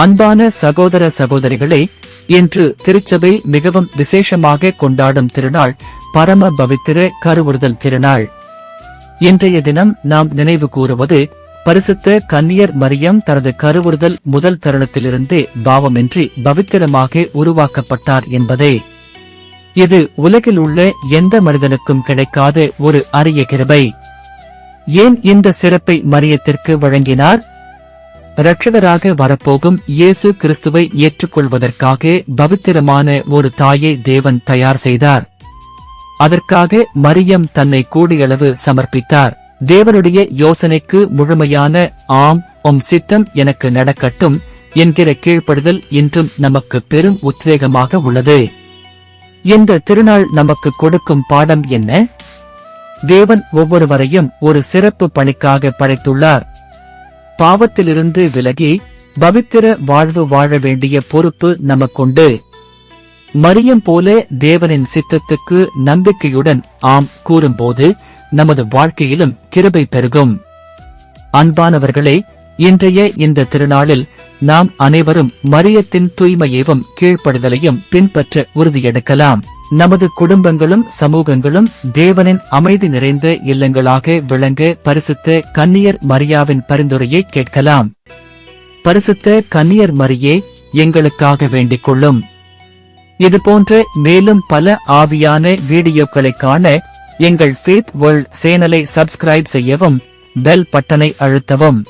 அன்பான சகோதர சகோதரிகளே இன்று திருச்சபை மிகவும் விசேஷமாக கொண்டாடும் திருநாள் பரம பவித்திர கருவுறுதல் திருநாள். இன்றைய தினம் நாம் நினைவு கூறுவது பரிசுத்த கன்னியர் மரியம் தனது கருவுறுதல் முதல் தருணத்திலிருந்தே பாவமின்றி பவித்திரமாக உருவாக்கப்பட்டார் என்பதே. இது உலகில் உள்ள எந்த மனிதனுக்கும் கிடைக்காத ஒரு அரிய கிருபை. ஏன் இந்த சிறப்பை மரியத்திற்கு வழங்கினார்? இரட்சகராக வரப்போகும் இயேசு கிறிஸ்துவை ஏற்றுக்கொள்வதற்காக பவித்திரமான ஒரு தாயை தேவன் தயார் செய்தார். அதற்காக மரியம் தன்னை கூடியளவு சமர்ப்பித்தார். தேவனுடைய யோசனைக்கு முழுமையான ஆம் உம் சித்தம் எனக்கு நடக்கட்டும் என்கிற கீழ்ப்படுதல் இன்றும் நமக்கு பெரும் உத்வேகமாக உள்ளது. இந்த திருநாள் நமக்கு கொடுக்கும் பாடம் என்ன? தேவன் ஒவ்வொருவரையும் ஒரு சிறப்பு பணிக்காக படைத்துள்ளார். பாவத்திலிருந்து விலகி பவித்திர வாழ்வு வாழ வேண்டிய பொறுப்பு நமக்குண்டு. மரியம் போல தேவனின் சித்தத்துக்கு நம்பிக்கையுடன் ஆம் கூறும்போது நமது வாழ்க்கையிலும் கிருபை பெருகும். அன்பானவர்களே இன்றைய இந்த திருநாளில் நாம் அனைவரும் மரியத்தின் தூய்மையையும் கீழ்ப்படுதலையும் பின்பற்ற உறுதியெடுக்கலாம். நமது குடும்பங்களும் சமூகங்களும் தேவனின் அமைதி நிறைந்த இல்லங்களாக விளங்க பரிசுத்த கன்னியர் மரியாவின் பரிந்துரையை கேட்கலாம். பரிசுத்த கன்னியர் மரியே எங்களுக்காக வேண்டிக் கொள்ளும் இதுபோன்ற மேலும் பல ஆவியான வீடியோக்களை காண எங்கள் ஃபேத் வேர்ல்ட் சேனலை சப்ஸ்கிரைப் செய்யவும் பெல் பட்டனை அழுத்தவும்.